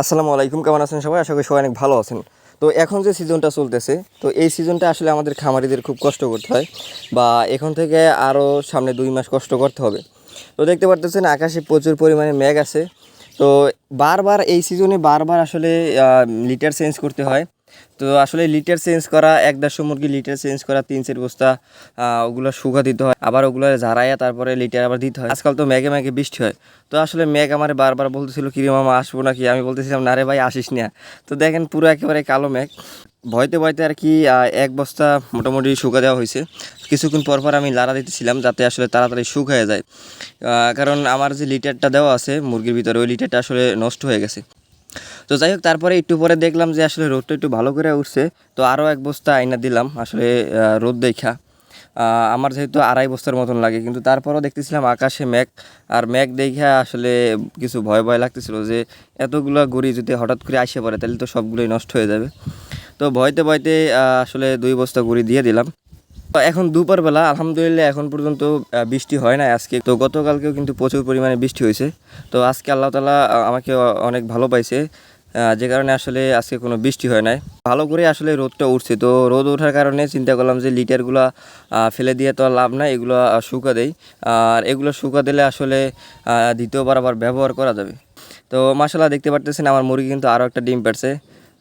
আসসালামু আলাইকুম, কেমন আছেন সবাই? আশা করি সবাই অনেক ভালো আছেন। তো এখন যে সিজনটা চলতেছে, তো এই সিজনটা আসলে আমাদের খামারিদের খুব কষ্ট করতে হয় বা এখন থেকে আরও সামনে দুই মাস কষ্ট করতে হবে। তো দেখতে পারতেছেন, আকাশে প্রচুর পরিমাণে ম্যাগ আছে। তো বারবার এই সিজনে বারবার আসলে লিটার চেঞ্জ করতে হয়। তো আসলে লিটার চেঞ্জ করা, এক দেড়শো মুরগি লিটার চেঞ্জ করা, তিন চার বস্তা ওগুলো শুকা দিতে হয়। আবার ওগুলো ঝাড়াইয়া তারপরে লিটার আবার দিতে হয়। আজকাল তো মেঘে মেঘে বৃষ্টি হয়। তো আসলে মেঘ আমার বারবার বলতেছিল, কিরে মামা, আসব নাকি? আমি বলতেছিলাম, না রে ভাই, আসিস না। তো দেখেন পুরো একেবারে কালো মেঘ। ভয়তে ভয়তে আর কি এক বস্তা মোটামুটি শুকা দেওয়া হয়েছে। কিছুক্ষণ পর পর আমি লাড়া দিতেছিলাম, যাতে আসলে তাড়াতাড়ি শুকায় যায়। কারণ আমার যে লিটারটা দেওয়া আছে মুরগির ভিতরে, ওই লিটারটা আসলে নষ্ট হয়ে গেছে। তো যাই হোক, তারপরে একটু পরে দেখলাম যে আসলে রোদটা একটু ভালো করে উঠছে। তো আরও এক বস্তা আইনা দিলাম আসলে রোদ দেখা। আমার যেহেতু আড়াই বস্তার মতন লাগে, কিন্তু তারপরও দেখতেছিলাম আকাশে মেঘ। আর মেঘ দেখে আসলে কিছু ভয় ভয় লাগতেছিল যে এতগুলো গড়ি যদি হঠাৎ করে আসে পড়ে, তাহলে তো সবগুলোই নষ্ট হয়ে যাবে। তো ভয়তে ভয়তে আসলে দুই বস্তা গুড়ি দিয়ে দিলাম। এখন দুপুরবেলা আলহামদুলিল্লাহ এখন পর্যন্ত বৃষ্টি হয় না আজকে। তো গতকালকেও কিন্তু প্রচুর পরিমাণে বৃষ্টি হয়েছে। তো আজকে আল্লাহ তালা আমাকে অনেক ভালো পাইছে। যে কারণে আসলে আজকে কোনো বৃষ্টি হয় নাই। ভালো করে আসলে রোদটা উঠছে। তো রোদ ওঠার কারণে চিন্তা করলাম যে লিটারগুলো ফেলে দিয়ে তো আর লাভ নাই এগুলো শুকা দেই। আর এগুলো শুকা দিলে আসলে দ্বিতীয়বার আবার ব্যবহার করা যাবে। তো মাসাল্লাহ দেখতে পারতেছেন আমার মুরগি কিন্তু আরও একটা ডিম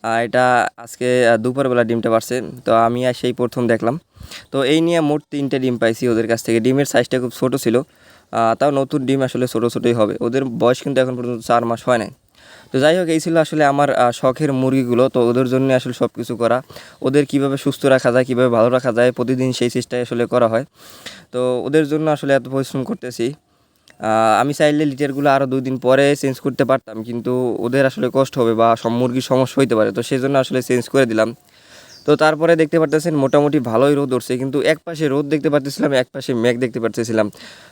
আহ, এটা আজকে দুপুরবেলা ডিমটা পারছে। তো আমি সেই প্রথম দেখলাম। তো এই নিয়ে মোট তিনটে ডিম পাইছি ওদের কাছ থেকে। ডিমের সাইজটা খুব ছোটো ছিল তাও নতুন ডিম আসলে ছোটো ছোটোই হবে। ওদের বয়স কিন্তু এখন পর্যন্ত চার মাস হয় নাই। তো যাই হোক, এই ছিল আসলে আমার শখের মুরগিগুলো। তো ওদের জন্য আসলে সব কিছু করা। ওদের কীভাবে সুস্থ রাখা যায়, কীভাবে ভালো রাখা যায়, প্রতিদিন সেই চেষ্টাই আসলে করা হয়। তো ওদের জন্য আসলে এত পরিশ্রম করতেছি। আমি চাইলে লিটারগুলো আরও দুই দিন পরে চেঞ্জ করতে পারতাম, কিন্তু ওদের আসলে কষ্ট হবে বা সব মুরগির সমস্যা হইতে পারে। তো সেই জন্য আসলে চেঞ্জ করে দিলাম। তো তারপরে দেখতে পারতেছেন মোটামুটি ভালোই রোদ উঠছে, কিন্তু এক পাশে রোদ দেখতে পারতেছিলাম, এক পাশে মেঘ দেখতে পারতেছিলাম।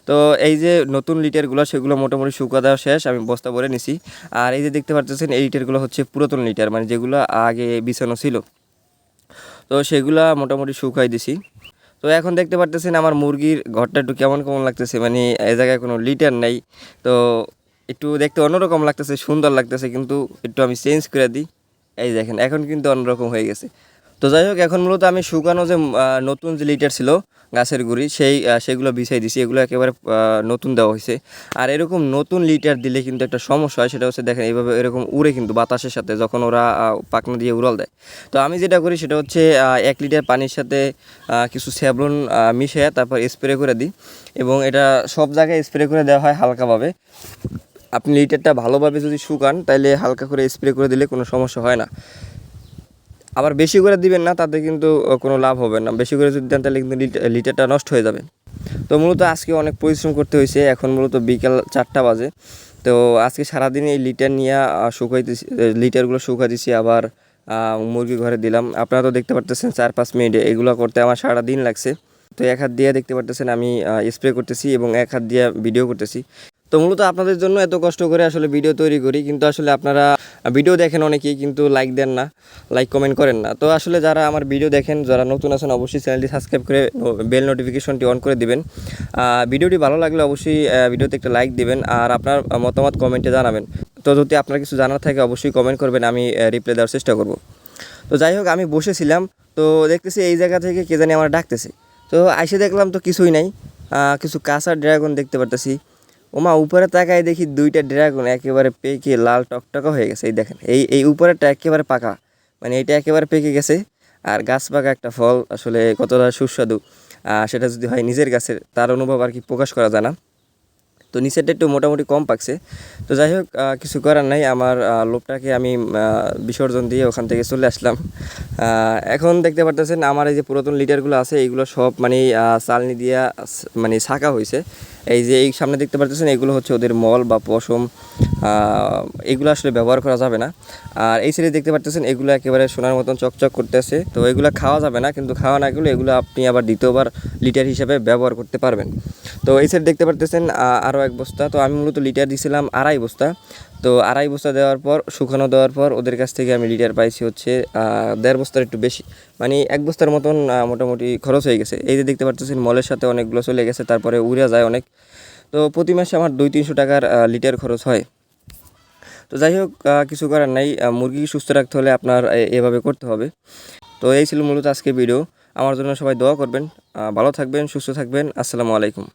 তো এই যে নতুন লিটারগুলো, সেগুলো মোটামুটি শুকা দেওয়া শেষ, আমি বস্তা ভরে নিছি। আর এই যে দেখতে পারতেছেন, এই লিটারগুলো হচ্ছে পুরাতন লিটার মানে যেগুলো আগে বিছানো ছিল। তো সেগুলা মোটামুটি শুকাই দিছি। তো এখন দেখতে পারতেছেন আমার মুরগির ঘরটা একটু কেমন কেমন লাগতেছে মানে এই জায়গায় কোনো লিটার নেই। তো একটু দেখতে অন্যরকম লাগতেছে, সুন্দর লাগতেছে, কিন্তু একটু আমি চেঞ্জ করে দিই। এই দেখেন, এখন কিন্তু অন্যরকম হয়ে গেছে। তো যাই হোক, এখন মূলত আমি শুকানো যে নতুন যে লিটার ছিল গাছের গুঁড়ি, সেই সেগুলো বিছাই দিছি। এগুলো একেবারে নতুন দেওয়া হয়েছে। আর এরকম নতুন লিটার দিলে কিন্তু একটা সমস্যা হয়, সেটা হচ্ছে দেখেন, এইভাবে এরকম উড়ে কিন্তু বাতাসের সাথে যখন ওরা পাকনা দিয়ে উড়াল দেয়। তো আমি যেটা করি, সেটা হচ্ছে এক লিটার পানির সাথে কিছু স্যাবলন মিশিয়ে তারপর স্প্রে করে দিই। এবং এটা সব জায়গায় স্প্রে করে দেওয়া হয় হালকাভাবে। আপনি লিটারটা ভালোভাবে যদি শুকান তাহলে হালকা করে স্প্রে করে দিলে কোনো সমস্যা হয় না। আবার বেশি করে দিবেন না, তাতে কিন্তু কোনো লাভ হবে না। বেশি করে যদি দেন, তাহলে কিন্তু লিট- লিটারটা নষ্ট হয়ে যাবে। তো মূলত আজকে অনেক পরিশ্রম করতে হয়েছে। এখন মূলত বিকাল চারটা বাজে। তো আজকে সারাদিন এই লিটার নিয়ে শুকাইতেছি লিটারগুলো শুকা দিছি আবার মুরগি ঘরে দিলাম। আপনারা তো দেখতে পারতেছেন, চার পাঁচ মিনিটে এগুলো করতে আমার সারা দিন লাগছে। তো এক হাত দিয়ে দেখতে পারতেছেন, আমি স্প্রে করতেছি এবং এক হাত দিয়ে ভিডিও করতেছি। তো মূলত আপনাদের জন্য এত কষ্ট করে আসলে ভিডিও তৈরি করি, কিন্তু আসলে আপনারা ভিডিও দেখেন অনেকেই, কিন্তু লাইক দেন না লাইক কমেন্ট করেন না। তো আসলে যারা আমার ভিডিও দেখেন, যারা নতুন আছেন, অবশ্যই চ্যানেলটি সাবস্ক্রাইব করে বেল নোটিফিকেশনটি অন করে দিবেন। ভিডিওটি ভালো লাগলে অবশ্যই ভিডিওতে একটা লাইক দিবেন, আর আপনার মতামত কমেন্টে জানাবেন। তো যদি আপনার কিছু জানার থাকে, অবশ্যই কমেন্ট করবেন, আমি রিপ্লাই দেওয়ার চেষ্টা করব। তো যাই হোক, আমি বসেছিলাম, তো দেখতেছি এই জায়গা থেকে কে জানি আমার ডাকতেছে। তো আইসে দেখলাম তো কিছুই নাই কিছু কাঁচা ড্রাগন দেখতে পারতেছি। ওমা, উপরে তাকায় দেখি দুইটা ড্রাগন একেবারে পেকে লাল টকটকা হয়ে গেছে। এই দেখেন, এই এই উপরেটা একেবারে পাকা। মানে এটা একেবারে পেকে গেছে। আর গাছ পাকা একটা ফল, আসলে কতটা সুস্বাদু। সেটা যদি হয় নিজের গাছের, তার অনুভব আর কি প্রকাশ করা যায় না। তো নিচেরটা একটু মোটামুটি কম পাকছে। তো যাই হোক কিছু করার নাই। আমার লোভটাকে আমি বিসর্জন দিয়ে ওখান থেকে চলে আসলাম। এখন দেখতে পারতেছেন আমার এই যে পুরাতন লিটারগুলো আছে, এইগুলো সব মানে চালনি দিয়া মানে ছাঁকা হয়েছে এই যে এই সামনে দেখতে পারতেছেন, এগুলো হচ্ছে ওদের মল বা পশম। এগুলো আসলে ব্যবহার করা যাবে না। আর এই সাইডে দেখতে পারতেছেন, এগুলো একেবারে সোনার মতন চকচক করতেছে। তো এগুলো খাওয়া যাবে না, কিন্তু খাওয়া না গেলে এগুলো আপনি আবার দ্বিতীয়বার লিটার হিসাবে ব্যবহার করতে পারবেন। তো এই সাইড দেখতে পারতেছেন আরও এক বস্তা। তো আমি মূলত লিটার দিয়েছিলাম আড়াই বস্তা। তো আড়াই বস্তা দেওয়ার পর, শুকানো দেওয়ার পর, ওদের কাছ থেকে আমি লিটার পাইছি হচ্ছে দেড় বস্তার একটু বেশি। মানে এক বস্তার মতন মোটামুটি খরচ হয়ে গেছে। এই যে দেখতে পারতেছেন, মলের সাথে অনেকগুলো চলে গেছে, তারপরে উড়ে যায় অনেক। তো প্রতি মাসে আমার দুই তিনশো টাকার লিটার খরচ হয়। তো যাই হোক কিছু করার নাই। মুরগি সুস্থ রাখতে হলে আপনার এভাবে করতে হবে। তো এই ছিল মূলত আজকে ভিডিও আমার জন্য সবাই দোয়া করবেন। ভালো থাকবেন, সুস্থ থাকবেন। আসসালামু আলাইকুম।